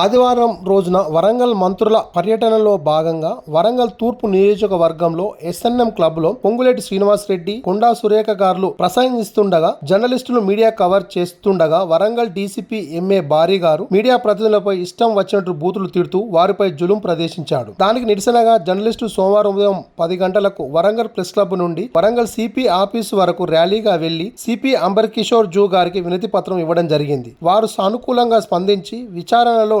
ఆదివారం రోజున వరంగల్ మంత్రుల పర్యటనలో భాగంగా వరంగల్ తూర్పు నియోజకవర్గంలో ఎస్ఎన్ఎం క్లబ్లో పొంగులేటి శ్రీనివాస్ రెడ్డి కొండా సురేఖ గారులు ప్రసంగిస్తుండగా జర్నలిస్టులు మీడియా కవర్ చేస్తుండగా వరంగల్ డీసీపీ ఎంఏ బారీ గారు మీడియా ప్రతినిధులపై ఇష్టం వచ్చినట్టు బూతులు తిడుతూ వారిపై జులుం ప్రదర్శించాడు. దానికి నిరసనగా జర్నలిస్టు సోమవారం ఉదయం పది గంటలకు వరంగల్ ప్రెస్ క్లబ్ నుండి వరంగల్ సిపి ఆఫీసు వరకు ర్యాలీగా వెళ్ళి సిపి అంబర్ కిషోర్ జూ గారికి వినతి పత్రం ఇవ్వడం జరిగింది. వారు సానుకూలంగా స్పందించి విచారణలో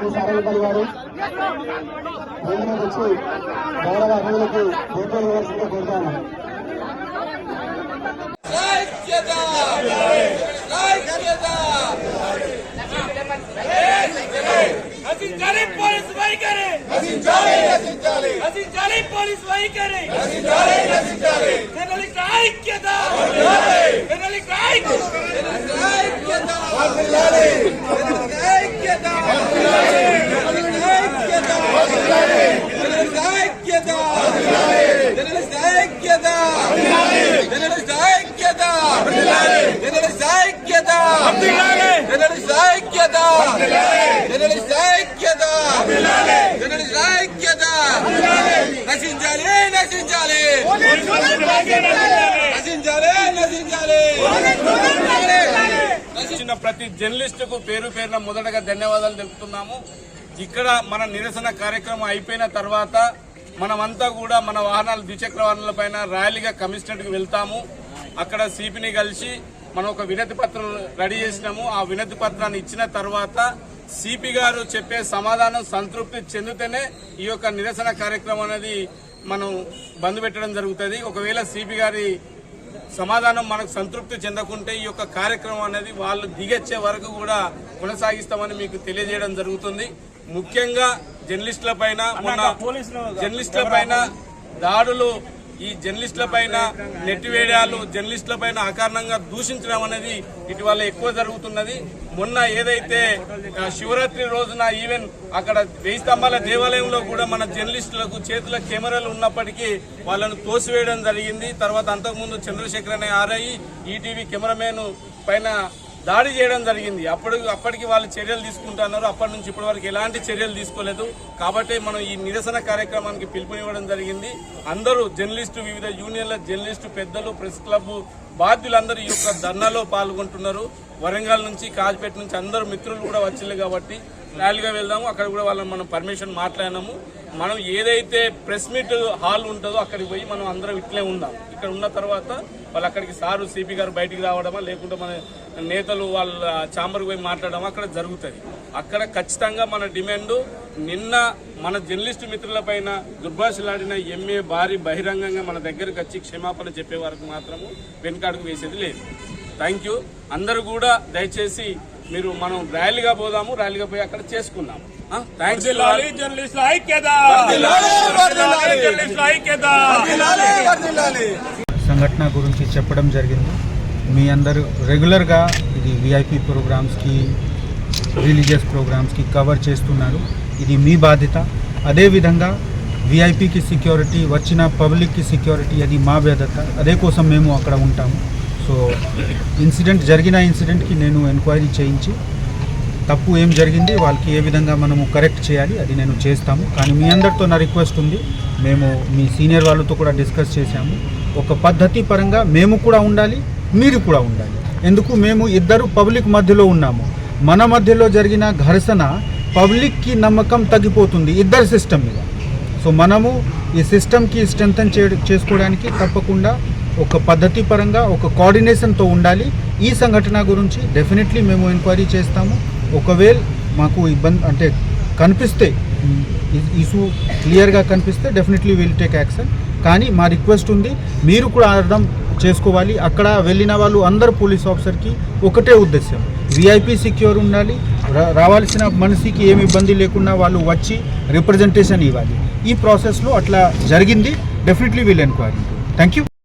మీ సారంగపల్లి గారు భూమి వచ్చి గౌరవ అభివృద్ధికి భూమికలు ఇవ్వాల్సిందే కోరుతాను गरीब पुलिस वही करे गरीब पुलिस वही करे ఐక్యత! జర్నలిస్ట్ ఐక్యత! జర్నలిస్ట్ ఐక్యత! నశించాలి నశించాలి! నశించాలి నశించాలి! నశించిన ప్రతి జర్నలిస్టుకు పేరు పేరున మొదటగా ధన్యవాదాలు తెలుపుతున్నాము. ఇక్కడ మన నిరసన కార్యక్రమం అయిపోయిన తర్వాత మనమంతా కూడా మన వాహనాలు ద్విచక్ర వాహనాల పైన ర్యాలీగా కమిషనర్కి వెళ్తాము. అక్కడ సిపిని కలిసి మనం ఒక వినతి పత్రం రెడీ చేసినాము. ఆ వినతి పత్రాన్ని ఇచ్చిన తర్వాత సిపి గారు చెప్పే సమాధానం సంతృప్తి చెందితేనే ఈ యొక్క నిరసన కార్యక్రమం అనేది మనం బంద్ పెట్టడం జరుగుతుంది. ఒకవేళ సిపి గారి సమాధానం మనకు సంతృప్తి చెందకుంటే ఈ యొక్క కార్యక్రమం అనేది వాళ్ళు దిగొచ్చే వరకు కూడా కొనసాగిస్తామని మీకు తెలియజేయడం జరుగుతుంది. ముఖ్యంగా జర్నలిస్టుల పైన జర్నలిస్టుల పైన దాడులు ఈ జర్నలిస్టుల పైన నెట్టివేయడాలు జర్నలిస్టుల పైన అకారణంగా దూషించడం అనేది ఇటీవల ఎక్కువ జరుగుతున్నది. మొన్న ఏదైతే శివరాత్రి రోజున ఈవెన్ అక్కడ వెయ్యి స్తంభాల దేవాలయంలో కూడా మన జర్నలిస్టులకు చేతుల కెమెరాలు ఉన్నప్పటికీ వాళ్ళను తోసివేయడం జరిగింది. తర్వాత అంతకుముందు చంద్రశేఖర్ అనే ఆర్ఐ ఈటీవీ కెమెరామెన్ పైన దాడి చేయడం జరిగింది. అప్పుడు అప్పటికి వాళ్ళు చర్యలు తీసుకుంటున్నారు. అప్పటి నుంచి ఇప్పటి వరకు ఎలాంటి చర్యలు తీసుకోలేదు. కాబట్టి మనం ఈ నిరసన కార్యక్రమానికి పిలుపునివ్వడం జరిగింది. అందరూ జర్నలిస్టు వివిధ యూనియన్ల జర్నలిస్టు పెద్దలు ప్రెస్ క్లబ్ బాధ్యులందరూ ఈ యొక్క ధర్నాలో పాల్గొంటున్నారు. వరంగల్ నుంచి కాజ్పేట నుంచి అందరూ మిత్రులు కూడా వచ్చింది కాబట్టి ర్యాలీగా వెళ్దాము. అక్కడ కూడా వాళ్ళని మనం పర్మిషన్ మాట్లాడినాము. మనం ఏదైతే ప్రెస్ మీట్ హాల్ ఉంటుందో అక్కడికి పోయి మనం అందరం ఇట్లే ఉందాం. ఇక్కడ ఉన్న తర్వాత వాళ్ళు అక్కడికి సారు సిపి గారు బయటికి రావడమా లేకుంటే మన నేతలు వాళ్ళ ఛాంబర్కి పోయి మాట్లాడడమా అక్కడ జరుగుతుంది. అక్కడ ఖచ్చితంగా మన డిమాండ్ నిన్న మన జర్నలిస్టు మిత్రుల పైన దుర్భాషలాడిన ఎంఏ భారీ బహిరంగంగా మన దగ్గరకు వచ్చి క్షమాపణ చెప్పే వరకు మాత్రము వెనుకాడుకు వేసేది లేదు. Thank you. అందరూ కూడా దయచేసి మీరు మనం ర్యాలీగా పోదాము ర్యాలీగా పోయి అక్కడ చేసుకుందాము. జర్నలిస్టుల ఐక్యత జర్నలిస్టుల ఐక్యత సంఘటన గురించి చెప్పడం జరిగింది. మీ అందరూ రెగ్యులర్గా ఇది విఐపి ప్రోగ్రామ్స్కి రిలీజియస్ ప్రోగ్రామ్స్కి కవర్ చేస్తున్నారు. ఇది మీ బాధ్యత. అదేవిధంగా విఐపికి సెక్యూరిటీ వచ్చిన పబ్లిక్కి సెక్యూరిటీ అది మా బాధ్యత. అదే కోసం మేము అక్కడ ఉంటాము. సో ఇన్సిడెంట్ జరిగిన ఇన్సిడెంట్కి నేను ఎంక్వైరీ చేయించి తప్పు ఏం జరిగింది వాళ్ళకి ఏ విధంగా మనము కరెక్ట్ చేయాలి అది నేను చేస్తాము. కానీ మీ అందరితో నా రిక్వెస్ట్ ఉంది మేము మీ సీనియర్ వాళ్ళతో కూడా డిస్కస్ చేశాము. ఒక పద్ధతి పరంగా మేము కూడా ఉండాలి మీరు కూడా ఉండాలి. ఎందుకు? మేము ఇద్దరు పబ్లిక్ మధ్యలో ఉన్నాము. మన మధ్యలో జరిగిన ఘర్షణ పబ్లిక్కి నమ్మకం తగ్గిపోతుంది ఇద్దరు సిస్టమ్ మీద. సో మనము ఈ సిస్టమ్కి స్ట్రెంగ్తన్ చే చేసుకోవడానికి తప్పకుండా ఒక పద్ధతి పరంగా ఒక కోఆర్డినేషన్తో ఉండాలి. ఈ సంఘటన గురించి డెఫినెట్లీ మేము ఎంక్వైరీ చేస్తాము. ఒకవేళ మాకు ఇబ్బంది అంటే కనిపిస్తే ఇష్యూ క్లియర్గా కనిపిస్తే డెఫినెట్లీ విల్ టేక్ యాక్షన్ కానీ మా రిక్వెస్ట్ ఉంది మీరు కూడా అర్థం చేసుకోవాలి. అక్కడ వెళ్ళిన వాళ్ళు అందరు పోలీస్ ఆఫీసర్కి ఒకటే ఉద్దేశం విఐపి సెక్యూర్ ఉండాలి రా- రావాల్సిన మనిషికి ఏమి ఇబ్బంది లేకుండా వాళ్ళు వచ్చి రిప్రజెంటేషన్ ఇవ్వాలి. ఈ ప్రాసెస్లో అట్లా జరిగింది definitely will enquiry thank you